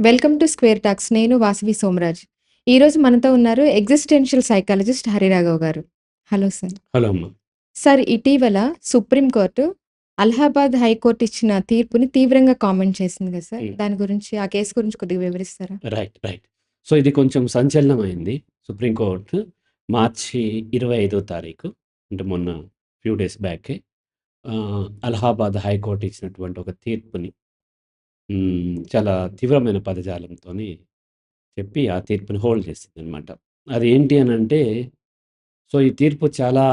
Welcome to square talks. నేను వాసవి సోమరాజ్. ఈరోజు మనతో ఉన్నారు ఎగ్జిస్టెన్షియల్ సైకాలజిస్ట్ హరిరాఘవ్ గారు. Hello sir. హలో అమ్మ. సార్ ఇటీవల supreme court Allahabad high court ఇచ్చిన తీర్పుని తీవ్రంగా కామెంట్ చేసింది కదా సార్. హ్మ్. దాని గురించి ఆ కేసు గురించి కొద్దిగా వివరిస్తారా? రైట్. రైట్. సో, ఇది కొంచెం సంచలనమైంది. సుప్రీంకోర్టు మార్చి 25 తారీఖు అంటే మొన్న ఫ్యూ డేస్ బ్యాకే అలహాబాద్ హైకోర్టు ఇచ్చినటువంటి ఒక తీర్పుని హ్మ్. చాలా తీవ్రమైన పదజాలంతోని చెప్పి ఆ తీర్పుని హోల్డ్ చేసిందనమాట. అదేంటి అనంటే సో, ఈ తీర్పు చాలా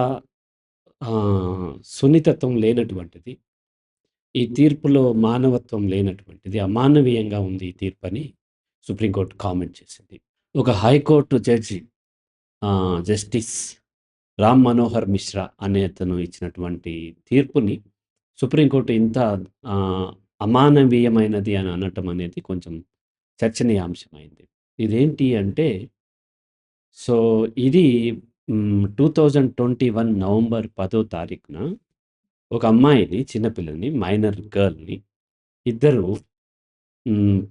ఆహ్, సున్నితత్వం లేనటువంటిది. ఈ తీర్పులో మానవత్వం లేనటువంటిది. అమానవీయంగా ఉంది ఈ తీర్పని సుప్రీంకోర్టు కామెంట్ చేసింది. ఒక హైకోర్టు జడ్జి ఆహ్, జస్టిస్ రామ్ మనోహర్ మిశ్రా అనే అతను ఇచ్చినటువంటి తీర్పుని సుప్రీంకోర్టు ఇంత ఆహ్, అమానవీయమైనది అని అనటం అనేది కొంచెం చర్చనీయాంశమైంది. ఇదేంటి అంటే సో, ఇది two thousand twenty one November పదో తారీఖున ఒక అమ్మాయిని, చిన్నపిల్లని మైనర్ గర్ల్‌ని ఇద్దరు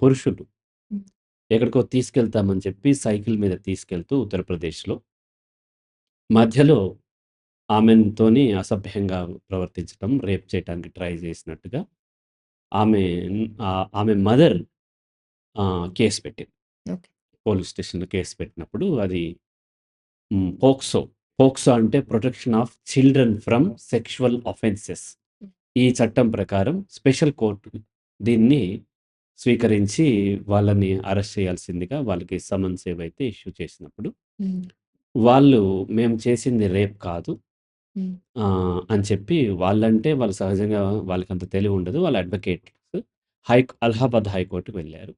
పురుషులు ఎక్కడికో తీసుకెళ్తామని చెప్పి సైకిల్ మీద తీసుకెళ్తూ ఉత్తరప్రదేశ్‌లో మధ్యలో ఆమెతోని అసభ్యంగా ప్రవర్తించటం, రేప్ చేయటానికి ట్రై చేసినట్టుగా ఆమె ఆమె మదర్ కేస్ పెట్టింది. పోలీస్ స్టేషన్‌లో కేస్ పెట్టినప్పుడు అది. పోక్సో. పోక్సో అంటే protection of children from sexual offences. ఈ చట్టం ప్రకారం స్పెషల్ కోర్ట్ దీన్ని స్వీకరించి వాళ్ళని అరెస్ట్ చేయాల్సిందిగా వాళ్ళకి సమన్స్ ఏవైతే ఇష్యూ చేసినప్పుడు. వాళ్ళు మేము చేసింది రేప్ కాదు. హ్మ్. ఆహ్, అని చెప్పి వాళ్ళంటే వాళ్ళు సహజంగా వాళ్ళకంత తెలివి ఉండదు. వాళ్ళ అడ్వకేట్స్ హై అలహాబాద్ హైకోర్ట్‌కి వెళ్ళారు.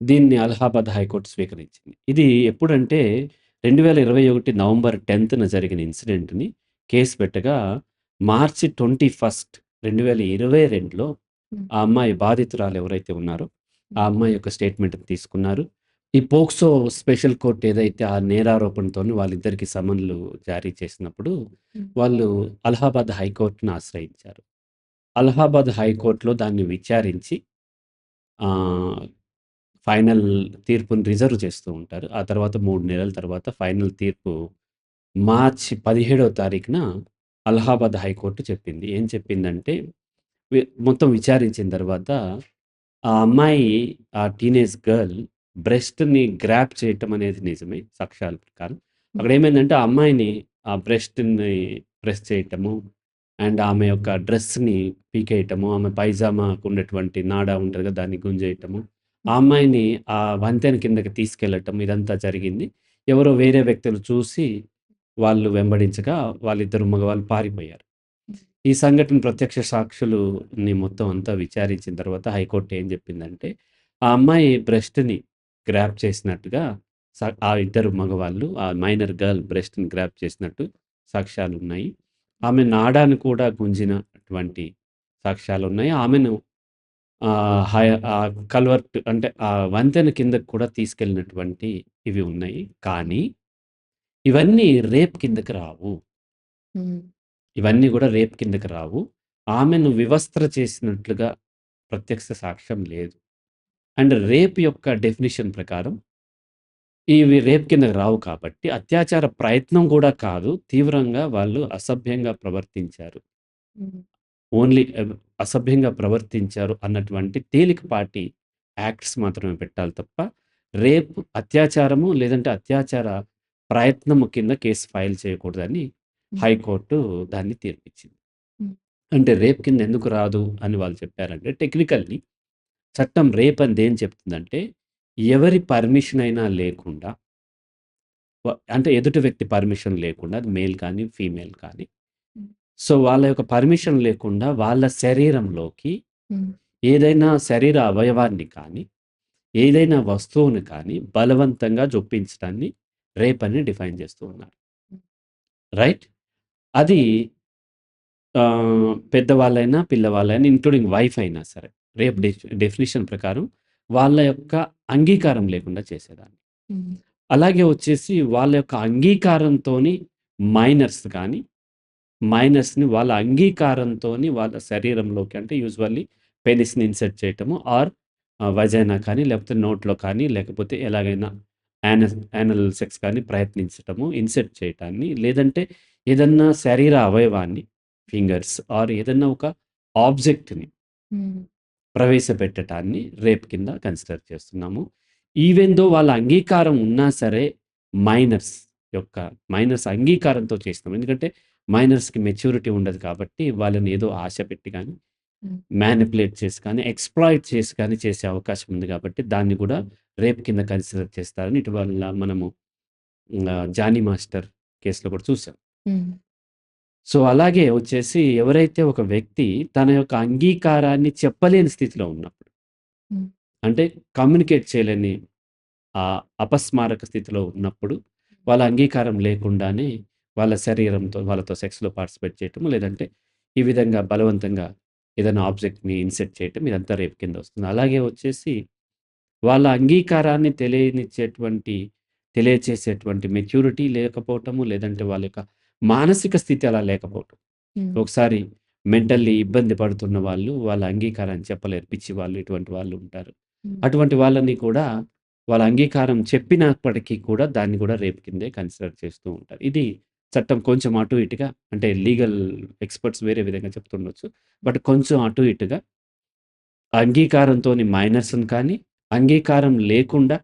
దీన్ని అలహాబాద్ హైకోర్ట్ స్వీకరించింది. ఇది ఎప్పుడంటే 2021 నవంబర్ 10థ్‌న జరిగిన ఇన్సిడెంట్‌ని కేస్ పెట్టగా మార్చి 21 2022లో హ్మ్. ఆ అమ్మాయి బాధితురాలు ఎవరైతే ఉన్నారో ఆ హ్మ్. అమ్మాయి యొక్క స్టేట్మెంట్‌ని తీసుకున్నారు. ఈ పోక్సో స్పెషల్ కోర్ట్ ఏదైతే ఆ నేరారోపణతోని వాళ్ళిద్దరికీ సమన్లు జారీ చేసినప్పుడు. వాళ్ళు అలహాబాద్ హైకోర్ట్‌ని ఆశ్రయించారు. అలహాబాద్ హైకోర్ట్‌లో దాన్ని విచారించి ఫైనల్ తీర్పుని రిజర్వ్ చేస్తూ ఉంటారు. ఆ తర్వాత 3 నెలల తర్వాత ఫైనల్ తీర్పు మార్చి 17వ తారీఖున అలహాబాద్ హైకోర్ట్ చెప్పింది. ఏం చెప్పిందంటే మొత్తం విచారించిన తర్వాత ఆ అమ్మాయి ఆ టీనేజ్ గర్ల్ బ్రెస్ట్‌ని గ్రాప్ చేయటం అనేది నిజమే సాక్ష్యాల ప్రకారం. అక్కడ ఏమైందంటే ఆ అమ్మాయిని ఆ బ్రెస్ట్‌ని ప్రెస్ చేయటము అండ్ ఆమె యొక్క డ్రెస్‌ని పీకేయటము, ఆమె పైజామాకు ఉన్నటువంటి నాడ ఉంటుంది కదా! దాన్ని గుంజేయటము. ఆ అమ్మాయిని ఆ వంతెన కిందకి తీసుకెళ్ళటం ఇదంతా జరిగింది. ఎవరో వేరే వ్యక్తులు చూసి వాళ్ళు వెంబడించగా వాళ్ళిద్దరు మగవాళ్ళు పారిపోయారు. ఈ సంఘటన ప్రత్యక్ష సాక్షులుని మొత్తం అంతా విచారించిన తర్వాత హైకోర్ట్ ఏం చెప్పిందంటే ఆ అమ్మాయి బ్రెస్ట్‌ని గ్రాబ్ చేసినట్టుగా ఆ ఇద్దరు మగవాళ్ళు ఆ మైనర్ గర్ల్ బ్రెస్ట్‌ని గ్రాబ్ చేసినట్టు సాక్ష్యాలున్నాయి. ఆమె నాడాన్ని కూడా గుంజినటువంటి సాక్ష్యాలున్నాయి. ఆమెను ఆహ్, హయ ఆహ్, కల్వర్ట్ అంటే ఆ వంతెన కిందకి కూడా తీసుకెళ్ళినటువంటి ఇవి ఉన్నాయి. కానీ ఇవన్నీ రేప్ కిందకి రావు. ఇవన్నీ గూడా రేప్ కిందకి రావు. ఆమెను వివస్త్ర చేసినట్లుగా ప్రత్యక్ష సాక్ష్యం లేదు. అండ్ రేప్ యొక్క డెఫినిషన్ ప్రకారం ఇవి రేప్ కిందకి రావు కాబట్టి అత్యాచార ప్రయత్నం కూడా కాదు. తీవ్రంగా వాళ్ళు అసభ్యంగా ప్రవర్తించారు. ఓన్లీ అసభ్యంగా ప్రవర్తించారు అన్నటువంటి తేలికపాటి యాక్ట్స్ మాత్రమే పెట్టాలి తప్ప, రేప్, అత్యాచారము లేదంటే అత్యాచార ప్రయత్నము కింద కేస్ ఫైల్ చేయకూడదని. హైకోర్టు దాన్ని తీర్పిచ్చింది. అంటే రేప్ కింద ఎందుకు రాదు అని వాళ్ళు చెప్పారంటే టెక్నికల్లీ చట్టం రేప్ అనేది ఏం చెప్తుందంటే ఎవరి పర్మిషన్ అయినా లేకుండా అంటే ఎదుటి వ్యక్తి పర్మిషన్ లేకుండా అది మేల్ కానీ, ఫీమేల్ కానీ. సో, వాళ్ళ యొక్క పర్మిషన్ లేకుండా వాళ్ళ శరీరంలోకి. ఏదైనా శరీర అవయవాన్ని కానీ, ఏదైనా వస్తువుని కానీ బలవంతంగా జొప్పించడాన్ని రేప్ అని డిఫైన్ చేస్తూ ఉన్నారు. రైట్? అది పెద్దవాళ్ళైనా, పిల్లవాళ్ళైనా ఇంక్లూడింగ్ వైఫ్ అయినా సరే. రేప్ డెఫినిషన్ ప్రకారం వాళ్ళ యొక్క అంగీకారం లేకుండా చేసేదాన్ని. అలాగే వచ్చేసి వాళ్ళ యొక్క అంగీకారంతోని మైనర్స్ కానీ, మైనర్స్‌ని వాళ్ళ అంగీకారంతోని వాళ్ళ శరీరంలోకి అంటే యూజువల్లీ పెనిస్‌ని ఇన్సర్ట్ చేయటము ఆర్ వజైనా కానీ, లేకపోతే నోట్లో కానీ, లేకపోతే ఎలాగైనా యానస్ యానల్ సెక్స్ కానీ ప్రయత్నించటము, ఇన్సెర్ట్ చేయటాన్ని, లేదంటే ఏదన్నా శరీర అవయవాన్ని ఫింగర్స్ ఆర్ ఏదన్నా ఒక ఆబ్జెక్ట్‌ని హ్మ్. ప్రవేశపెట్టటాన్ని రేప్ కింద కన్సిడర్ చేస్తున్నాము. ఈవెన్ దో వాళ్ళ అంగీకారం ఉన్నా సరే మైనర్స్ యొక్క మైనర్స్ అంగీకారంతో చేస్తున్నాం. ఎందుకంటే మైనర్స్‌కి మెచ్యూరిటీ ఉండదు కాబట్టి వాళ్ళని ఏదో ఆశ పెట్టి హ్మ్. మ్యానిపులేట్ చేసి కానీ, ఎక్స్‌ప్లాయిట్ చేసి కానీ చేసే అవకాశం ఉంది కాబట్టి దాన్ని కూడా రేప్ కింద కన్సిడర్ చేస్తారని ఇటీవల మనము 'జానీ మాస్టర్' కేస్‌లో కూడా చూసాం. సో, అలాగే వచ్చేసి ఎవరైతే ఒక వ్యక్తి తన యొక్క అంగీకారాన్ని చెప్పలేని స్థితిలో ఉన్నప్పుడు. అంటే కమ్యూనికేట్ చేయలేని ఆహ్, అపస్మారక స్థితిలో ఉన్నప్పుడు వాళ్ళ అంగీకారం లేకుండానే వాళ్ళ శరీరంతో వాళ్ళతో సెక్స్‌లో పార్టిసిపేట్ చేయటం, లేదంటే ఈ విధంగా బలవంతంగా ఏదైనా ఆబ్జెక్ట్‌ని ఇన్సెర్ట్ చేయటం ఇదంతా రేప్ కింద వస్తుంది. అలాగే వచ్చేసి వాళ్ళ అంగీకారాన్ని తెలియనిచ్చేటువంటి తెలియచేసేటువంటి మెచ్యూరిటీ లేకపోవటము, లేదంటే వాళ్ళ యొక్క మానసిక స్థితి అలా లేకపోవటం. ఒకసారి మెంటల్లీ ఇబ్బంది పడుతున్న వాళ్ళు వాళ్ళ అంగీకారాన్ని చెప్పలేరు. పిచ్చి వాళ్ళు ఇటువంటి వాళ్ళు ఉంటారు. అటువంటి వాళ్ళని కూడా వాళ్ళ అంగీకారం చెప్పినప్పటికీ కూడా దాన్ని కూడా రేప్ కిందే కన్సిడర్ చేస్తూ ఉంటారు. ఇది చట్టం కొంచెం అటు ఇటుగా అంటే లీగల్ ఎక్స్‌పర్ట్స్ వేరే విధంగా చెప్తుండొచ్చు. బట్ కొంచెం అటు ఇటుగా అంగీకారంతోని మైనర్స్‌ని కానీ, అంగీకారం లేకుండా.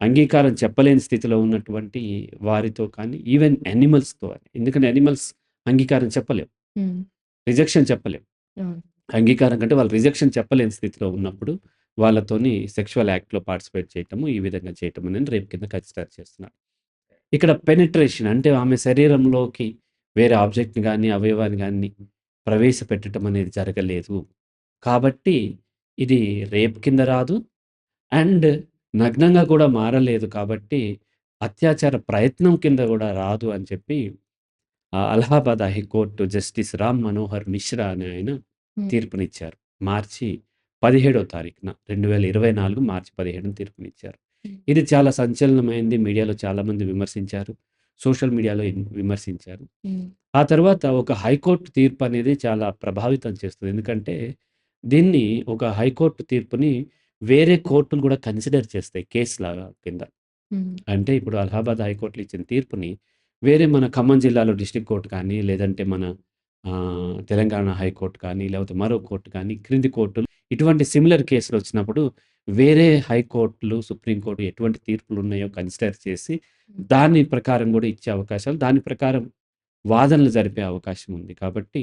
అంగీకారం చెప్పలేని స్థితిలో ఉన్నటువంటి వారితో కానీ, ఈవెన్ యానిమల్స్‌తో ఎందుకంటే యానిమల్స్ అంగీకారం చెప్పలేవు. రిజెక్షన్ చెప్పలేం. అవును. అంగీకారం కంటే వాళ్ళు రిజెక్షన్ చెప్పలేని స్థితిలో ఉన్నప్పుడు వాళ్ళతోని సెక్సువల్ యాక్ట్‌లో పార్టిసిపేట్ చేయటము, ఈ విధంగా చేయటం అనేది రేప్ కింద కన్సిడర్ చేస్తున్నారు. ఇక్కడ పెనిట్రేషన్ అంటే ఆమె శరీరంలోకి వేరే ఆబ్జెక్ట్‌ని గాని, అవయవాన్ని గాని ప్రవేశపెట్టటం అనేది జరగలేదు. కాబట్టి ఇది రేప్ కింద రాదు. అండ్ నగ్నంగా కూడా మారలేదు కాబట్టి అత్యాచార ప్రయత్నం కింద కూడా రాదు అని చెప్పి Allahabad high court justice Ram Manohar Mishra అనే ఆయన. తీర్పునిచ్చారు. మార్చి 17 తారీఖున 2024 మార్చి 17 తీర్పునిచ్చారు. ఇది చాలా సంచలనమైంది. మీడియాలో చాలామంది విమర్శించారు. సోషల్ మీడియాలో విమర్శించారు. ఆ తర్వాత ఒక హైకోర్టు తీర్పు అనేది చాలా ప్రభావితం చేస్తుంది. ఎందుకంటే దీన్ని ఒక హైకోర్టు తీర్పుని వేరే కోర్టులు కూడా కన్సిడర్ చేస్తాయి కేస్‌లాగా కింద. హ్మ్. అంటే ఇప్పుడు అలహాబాద్ హైకోర్టులో ఇచ్చిన తీర్పుని వేరే మన ఖమ్మం జిల్లాలో డిస్ట్రిక్ట్ కోర్ట్ కానీ, లేదంటే మన తెలంగాణ హైకోర్ట్ కానీ, లేకపోతే మరో కోర్ట్ కానీ, క్రింది కోర్టులు ఇటువంటి సిమిలర్ కేసులు వచ్చినప్పుడు వేరే హైకోర్టులు, సుప్రీం కోర్ట్ ఎటువంటి తీర్పులు ఉన్నాయో కన్సిడర్ చేసి. దాని ప్రకారం కూడా ఇచ్చే అవకాశాలు, దాని ప్రకారం వాదనలు జరిపే అవకాశం ఉంది. కాబట్టి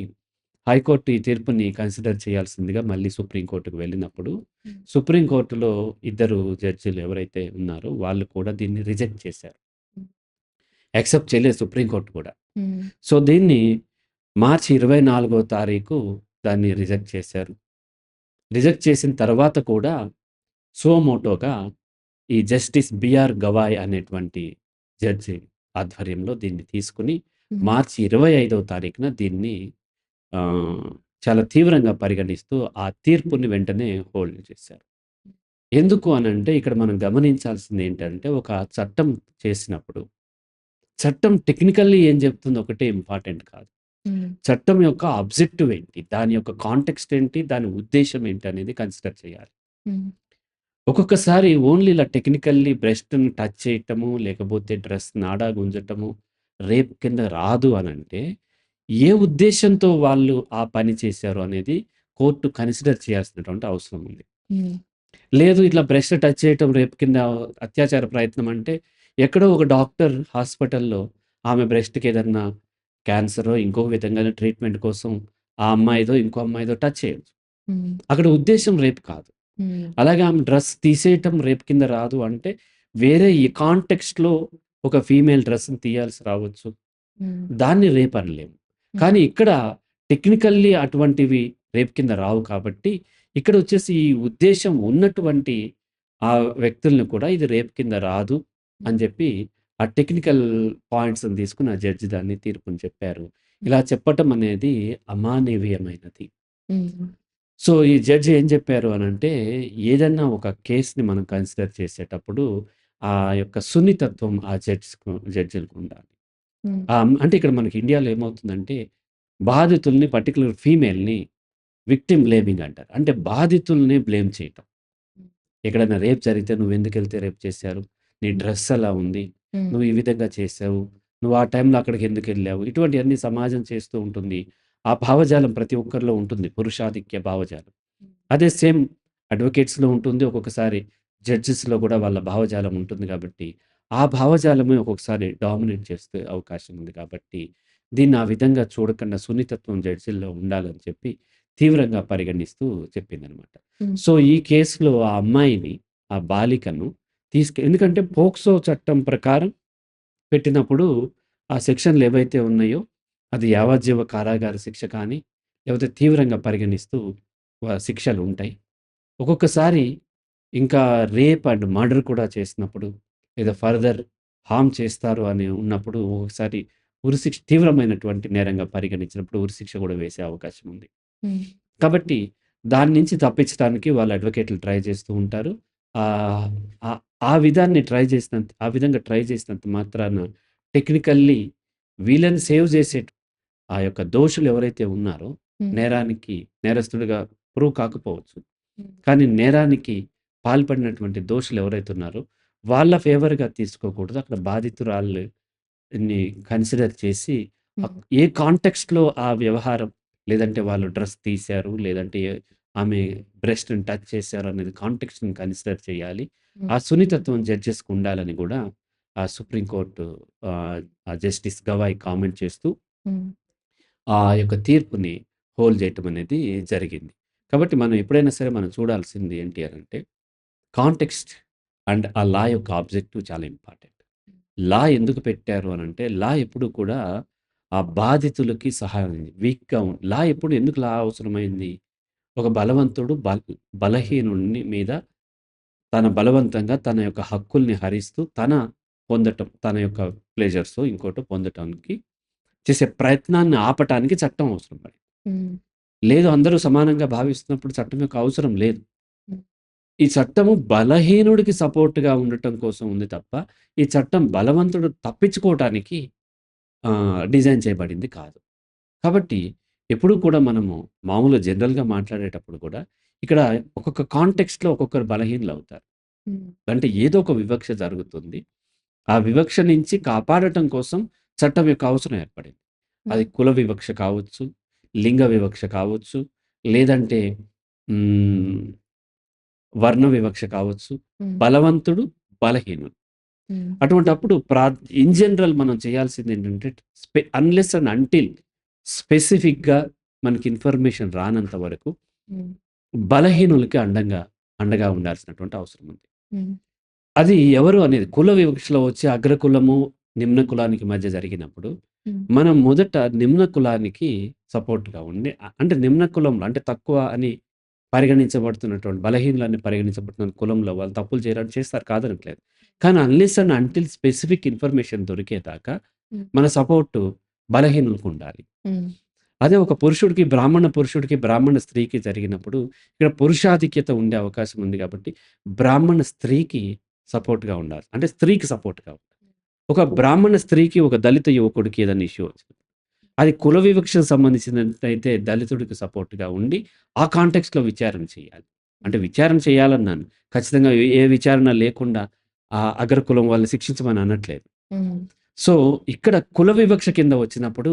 హైకోర్టు ఈ తీర్పుని కన్సిడర్ చేయాల్సిందిగా మళ్ళీ సుప్రీం కోర్ట్‌కి వెళ్ళినప్పుడు హ్మ్. సుప్రీం కోర్ట్‌లో ఇద్దరు జడ్జిలు ఎవరైతే ఉన్నారో వాళ్ళు కూడా దీన్ని రిజెక్ట్ చేశారు. యాక్సెప్ట్ చేయలేదు సుప్రీం కోర్ట్ కూడా. సో, దీన్ని మార్చి 24 తారీఖు దాన్ని రిజెక్ట్ చేశారు. రిజెక్ట్ చేసిన తర్వాత కూడా సుమోటోగా ఈ జస్టిస్ బిఆర్ గవాయ్ అనేటువంటి జడ్జి ఆధ్వర్యంలో దీన్ని తీసుకొని. మార్చి 25వ తారీఖున దీన్ని చాలా తీవ్రంగా పరిగణిస్తూ ఆ తీర్పుని వెంటనే హోల్డ్ చేశారు. ఎందుకు అనంటే ఇక్కడ మనం గమనించాల్సింది ఏంటంటే ఒక చట్టం చేసినప్పుడు చట్టం టెక్నికల్లీ ఏం చెప్తుందో ఒకటే ఇంపార్టెంట్ కాదు. చట్టం యొక్క ఆబ్జెక్టివ్ ఏంటి? దాని యొక్క కాంటెక్స్ట్ ఏంటి? దాని ఉద్దేశ్యం ఏంటి? అనేది కన్సిడర్ చేయాలి. ఒక్కొక్కసారి ఓన్లీ ఇలా టెక్నికల్లీ బ్రెస్ట్‌ని టచ్ చేయటము, లేకపోతే డ్రెస్ నాడా గుంజటము రేప్ కింద రాదు అనంటే, ఏ ఉద్దేశ్యంతో వాళ్ళు ఆ పని చేశారు అనేది కోర్టు కన్సిడర్ చేయాల్సినటువంటి అవసరం ఉంది. లేదు ఇట్లా బ్రెస్ట్ టచ్ చేయటం రేప్ కింద అత్యాచార ప్రయత్నం అంటే, ఎక్కడో ఒక డాక్టర్ హాస్పిటల్‌లో ఆమె బ్రెస్ట్‌కి ఏదన్నా క్యాన్సరో, ఇంకో విధంగా ట్రీట్మెంట్ కోసం ఆ అమ్మాయిదో, ఇంకో అమ్మాయిదో టచ్ చేయొచ్చు. అక్కడ ఉద్దేశ్యం రేప్ కాదు. అలాగే ఆమె డ్రెస్ తీసేయటం రేప్ కింద రాదు అంటే, వేరే ఈ కాంటెక్స్ట్‌లో ఒక ఫీమేల్ డ్రెస్‌ని తీయాల్సి రావచ్చు. దాన్ని రేప్ అనలేము. కానీ ఇక్కడ టెక్నికల్లీ అటువంటివి రేప్ కింద రావు కాబట్టి, ఇక్కడ వచ్చేసి ఈ ఉద్దేశ్యం ఉన్నటువంటి ఆ వ్యక్తుల్ని కూడా ఇది రేప్ కింద రాదు అని చెప్పి, ఆ టెక్నికల్ పాయింట్స్‌ని తీసుకొని ఆ జడ్జి దాన్ని తీర్పుని చెప్పారు. ఇలా చెప్పటం అనేది అమానవీయమైనది. సో, ఈ జడ్జి ఏం చెప్పారు అనంటే, ఏదన్నా ఒక కేస్‌ని మనం కన్సిడర్ చేసేటప్పుడు ఆ యొక్క సున్నితత్వం ఆ జడ్జ్‌కు జడ్జిలకు ఉండాలి. అంటే ఇక్కడ మనకి ఇండియాలో ఏమవుతుందంటే, బాధితుల్ని పర్టిక్యులర్ ఫీమేల్‌ని విక్టిమ్ బ్లేమింగ్ అంటారు. అంటే బాధితుల్ని బ్లేమ్ చేయటం. ఎక్కడైనా రేప్ జరిగితే నువ్వెందుకెళ్తే రేప్ చేశారు? నీ డ్రెస్ అలా ఉంది. నువ్వు ఈ విధంగా చేశావు. నువ్వు ఆ టైంలో అక్కడికి ఎందుకెళ్ళావు? ఇటువంటియన్నీ సమాజం చేస్తూ ఉంటుంది. ఆ భావజాలం ప్రతి ఒక్కరిలో ఉంటుంది. పురుషాధిక్య భావజాలం. అదే సేమ్ అడ్వకేట్స్‌లో ఉంటుంది. ఒక్కొక్కసారి జడ్జెస్‌లో గూడా వాళ్ళ భావజాలం ఉంటుంది గాబట్టి, ఆ భావజాలమే ఒక్కొక్కసారి డామినేట్ చేసే అవకాశం ఉంది కాబట్టి, దీన్ని ఆ విధంగా చూడకుండా సున్నితత్వం జడ్జిల్లో ఉండాలని చెప్పి తీవ్రంగా పరిగణిస్తూ చెప్పిందనమాట. సో, ఈ కేస్‌లో ఆ అమ్మాయిని, ఆ బాలికను తీసుకె ఎందుకంటే పోక్సో చట్టం ప్రకారం పెట్టినప్పుడు ఆ సెక్షన్‌లు ఏవైతే ఉన్నాయో, అది యావజ్జీవ కారాగార శిక్ష కానీ, లేకపోతే తీవ్రంగా పరిగణిస్తూ వ శిక్షలుంటాయి. ఒక్కొక్కసారి ఇంకా రేప్ అండ్ మర్డర్ కూడా చేసినప్పుడు, లేదా ఫర్దర్ హార్మ్ చేస్తారు అని ఉన్నప్పుడు ఒక్కొక్కసారి ఉరిశిక్ష తీవ్రమైనటువంటి నేరంగా పరిగణించినప్పుడు ఉరిశిక్ష గూడా వేసే అవకాశం ఉంది. హ్మ్. కాబట్టి దాని నుంచి తప్పించడానికి వాళ్ళ అడ్వకేట్‌లు ట్రై చేస్తూ ఉంటారు. ఆ విధాన్ని ట్రై చేసినంత ఆ విధంగా ట్రై చేసినంత మాత్రాన టెక్నికల్లీ వీళ్ళని సేవ్ చేసే ఆ యొక్క దోషులు ఎవరైతే ఉన్నారో, హ్మ్. నేరానికి నేరస్తుడిగా ప్రూవ్ కాకపోవచ్చు. హ్మ్. కానీ నేరానికి పాల్పడినటువంటి దోషులు ఎవరైతే ఉన్నారో, వాళ్ళ ఫేవర్‌గా తీసుకోకూడదు. అక్కడ బాధితురాలిని కన్సిడర్ చేసి. ఏ కాంటెక్స్ట్‌లో ఆ వ్యవహారం లేదంటే వాళ్ళు డ్రెస్ తీశారు, లేదంటే ఆమె బ్రెస్ట్‌ని టచ్ చేశారు అనేది కాంటెక్స్ట్‌ని కన్సిడర్ చేయాలి. ఆ సున్నితత్వం జడ్జెస్‌కి ఉండాలని గూడా ఆ సుప్రీం కోర్టు ఆహ్, ఆ జస్టిస్ గవాయ్ కామెంట్ చేస్తూ. ఆ యొక్క తీర్పుని హోల్డ్ చేయటం అనేది జరిగింది. కాబట్టి మనం ఎప్పుడైనా సరే మనం చూడాల్సింది ఏంటి అనంటే, కాంటెక్స్ట్ అండ్ ఆ లా యొక్క ఆబ్జెక్టివ్ చాలా ఇంపార్టెంట్. లా ఎందుకు పెట్టారు అనంటే, లా ఎప్పుడు కూడా ఆ బాధితులకి సహాయం వీక్‌గా ఉం లా ఎప్పుడు ఎందుకు లా అవసరమైంది? ఒక బలవంతుడు బల్ బలహీనుడిని మీద తన బలవంతంగా తన యొక్క హక్కుల్ని హరిస్తూ, తన పొందటం తన యొక్క ప్లెజర్సో, ఇంకోటో పొందటానికి చేసే ప్రయత్నాన్ని ఆపటానికి చట్టం అవసరం పడింది. లేదు అందరూ సమానంగా భావిస్తున్నప్పుడు చట్టం యొక్క అవసరం లేదు. ఈ చట్టము బలహీనుడికి సపోర్ట్‌గా ఉండటం కోసం ఉంది తప్ప, ఈ చట్టం బలవంతుడు తప్పించుకోవటానికి డిజైన్ చేయబడింది కాదు. కాబట్టి ఎప్పుడూ కూడా మనము మామూలుగా జనరల్‌గా మాట్లాడేటప్పుడు కూడా, ఇక్కడ ఒక్కొక్క కాంటెక్స్ట్‌లో ఒక్కొక్కరు బలహీనులవుతారు. హ్మ్. అంటే ఏదో ఒక వివక్ష జరుగుతుంది. ఆ వివక్ష నుంచి కాపాడటం కోసం చట్టం యొక్క అవసరం ఏర్పడింది. అది. కుల వివక్ష కావచ్చు, లింగ వివక్ష కావచ్చు, లేదంటే వర్ణ వివక్ష కావచ్చు. బలవంతుడు, బలహీనుడు. హ్మ్. అటువంటప్పుడు ప్రా ఇన్ జనరల్ మనం చేయాల్సిందేంటంటే స్పె అన్‌లెస్ అండ్ అంటిల్ స్పెసిఫిక్‌గా మనకి ఇన్ఫర్మేషన్ రానంత వరకు. బలహీనులకి అండంగా అండగా ఉండాల్సినటువంటి అవసరం ఉంది. అది ఎవరు అనేది కుల వివక్షలో వచ్చి అగ్రకులము, నిమ్న కులానికి మధ్య జరిగినప్పుడు. మనం మొదట నిమ్న కులానికి సపోర్ట్‌గా ఉండి అంటే నిమ్న కులంలో అంటే తక్కువ అని పరిగణించబడుతున్నటువంటి బలహీనులని పరిగణించబడుతున్న కులంలో వాళ్ళు తప్పులు చేయడానికి చేస్తారు కాదనట్లేదు. కానీ unless and until specific information దొరికేదాకా. మన సపోర్టు బలహీనులకుండాలి. హ్మ్. అదే ఒక పురుషుడికి, బ్రాహ్మణ పురుషుడికి, బ్రాహ్మణ స్త్రీకి జరిగినప్పుడు ఇక్కడ పురుషాధిక్యత ఉండే అవకాశం ఉంది కాబట్టి, బ్రాహ్మణ స్త్రీకి సపోర్ట్‌గా ఉండాలి. అంటే స్త్రీకి సపోర్ట్‌గా ఉండాలి. ఒక బ్రాహ్మణ స్త్రీకి, ఒక దళిత యువకుడికి ఏదైనా ఇష్యూ వచ్చింది. అది కుల వివక్షకు సంబంధించినట్టయితే దళితుడికి సపోర్ట్‌గా ఉండి, ఆ కాంటెక్స్ట్‌లో విచారణ చేయాలి. అంటే విచారణ చేయాలన్నాను. ఖచ్చితంగా ఏ విచారణ లేకుండా ఆ అగ్రకులం వాళ్ళని శిక్షించమని అనట్లేదు. సో, ఇక్కడ కుల వివక్ష కింద వచ్చినప్పుడు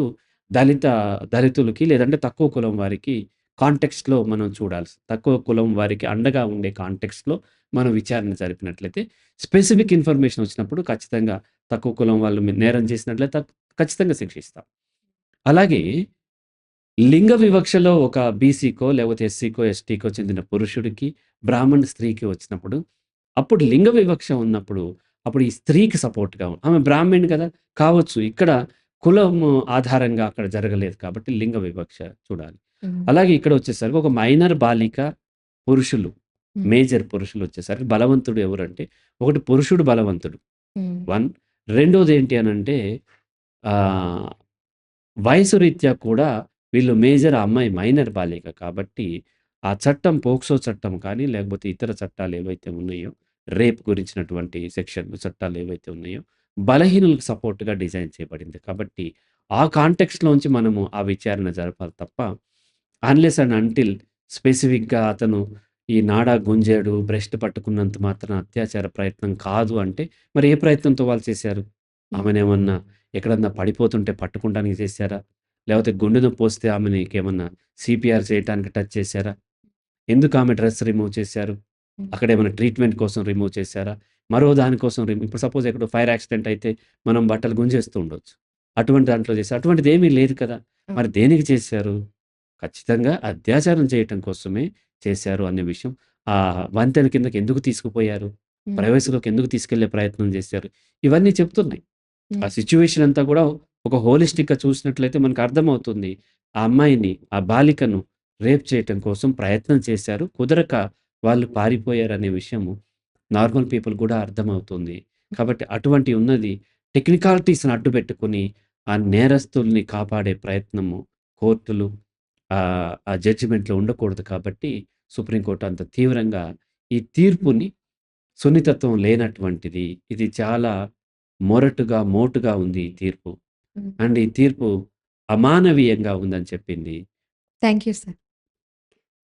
దళిత దళితులకి లేదంటే తక్కువ కులం వారికి కాంటెక్స్ట్‌లో మనం చూడాల్సి తక్కువ కులం వారికి అండగా ఉండే కాంటెక్స్ట్‌లో మనం విచారణ జరిపినట్లయితే స్పెసిఫిక్ ఇన్ఫర్మేషన్ వచ్చినప్పుడు ఖచ్చితంగా తక్కువ కులం వాళ్ళు నేరం చేసినట్లయితే ఖచ్చితంగా శిక్షిస్తాం. అలాగే లింగ వివక్షలో ఒక బీసీకో, లేకపోతే ఎస్సీకో, ఎస్టీకో చెందిన పురుషుడికి, బ్రాహ్మణ స్త్రీకి వచ్చినప్పుడు, అప్పుడు లింగ వివక్ష ఉన్నప్పుడు, అప్పుడు ఈ స్త్రీకి సపోర్ట్‌గా ఆమె బ్రాహ్మణి కదా! కావచ్చు. ఇక్కడ కులము ఆధారంగా అక్కడ జరగలేదు కాబట్టి లింగ వివక్ష చూడాలి. అలాగే ఇక్కడ వచ్చేసరికి ఒక మైనర్ బాలిక, పురుషులు. మేజర్ పురుషులు వచ్చేసరికి బలవంతుడు ఎవరంటే, ఒకటి పురుషుడు బలవంతుడు. హ్మ్. 1 రెండోదేంటి అనంటే ఆహ్, వయసు రీత్యా కూడా వీళ్ళు మేజర్ అమ్మాయి మైనర్ బాలిక కాబట్టి, ఆ చట్టం పోక్సో చట్టం కానీ, లేకపోతే ఇతర చట్టాలు ఏవైతే ఉన్నాయో, రేప్ గురించినటువంటి సెక్షన్‌లు చట్టాలు ఏవైతే ఉన్నాయో, బలహీనులకు సపోర్ట్‌గా డిజైన్ చేయబడింది. కాబట్టి ఆ కాంటెక్స్ట్‌లోంచి మనము ఆ విచారణ జరపాలి తప్ప, అన్‌లెస్ అండ్ అంటిల్ స్పెసిఫిక్‌గా అతను ఈ నాడా గుంజాడు, బ్రెస్ట్ పట్టుకున్నంత మాత్రాన అత్యాచార ప్రయత్నం కాదు అంటే, మరి ఏ ప్రయత్నంతో వాళ్ళు చేశారు? ఆమెనేమన్నా ఎక్కడన్నా పడిపోతుంటే పట్టుకుంటానికి చేశారా? లేపోతే గుండె నొప్పొస్తే ఆమెనికేమన్నా సీపీఆర్ చేయటానికి టచ్ చేశారా? ఎందుకు ఆమె డ్రెస్ రిమూవ్ చేశారు? హ్మ్. అక్కడేమన్నా ట్రీట్మెంట్ కోసం రిమూవ్ చేశారా? మరో దాని కోసం రిమ్ ఇప్పుడు సపోజ్ ఎక్కడో ఫైర్ యాక్సిడెంట్ అయితే మనం బట్టలు గుంజేస్తూ ఉండొచ్చు. అటువంటి దాంట్లో చేశారు. అటువంటిదేమీ లేదు కదా! మరి. దేనికి చేశారు? ఖచ్చితంగా అత్యాచారం చేయటం కోసమే చేశారు అనే విషయం ఆ వంతెన కిందకి ఎందుకు తీసుకుపోయారు? హ్మ్. ప్రైవసీలోకి ఎందుకు తీసుకెళ్ళే ప్రయత్నం చేశారు? ఇవన్నీ చెప్తున్నాయి. ఆ హ్మ్. సిట్యుయేషన్ అంతా కూడా ఒక హోలిస్టిక్‌గా చూసినట్లయితే మనకు అర్థమవుతుంది. ఆ అమ్మాయిని, ఆ బాలికను రేప్ చేయటం కోసం ప్రయత్నం చేశారు. కుదరక వాళ్ళు పారిపోయారనే విషయము నార్మల్ పీపుల్ కూడా అర్థమవుతుంది. కాబట్టి అటువంటి ఉన్నది టెక్నికాలిటీస్‌ని అడ్డుపెట్టుకొని ఆ నేరస్తుల్ని కాపాడే ప్రయత్నము కోర్టులు ఆ జడ్జిమెంట్‌లో ఉండకూడదు కాబట్టి సుప్రీం కోర్ట్ అంత తీవ్రంగా ఈ తీర్పుని సున్నితత్వం లేనటువంటిది. ఇది చాలా మొరటుగా, మోటుగా ఉంది ఈ తీర్పు. అండ్ ఈ తీర్పు అమానవీయంగా ఉందని చెప్పింది. Thank you sir.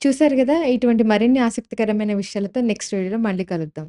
చూసారు గదా! ఇటువంటి మరిన్ని ఆసక్తికరమైన విషయాలతో నెక్స్ట్ వీడియోలో మళ్ళీ కలుద్దాం.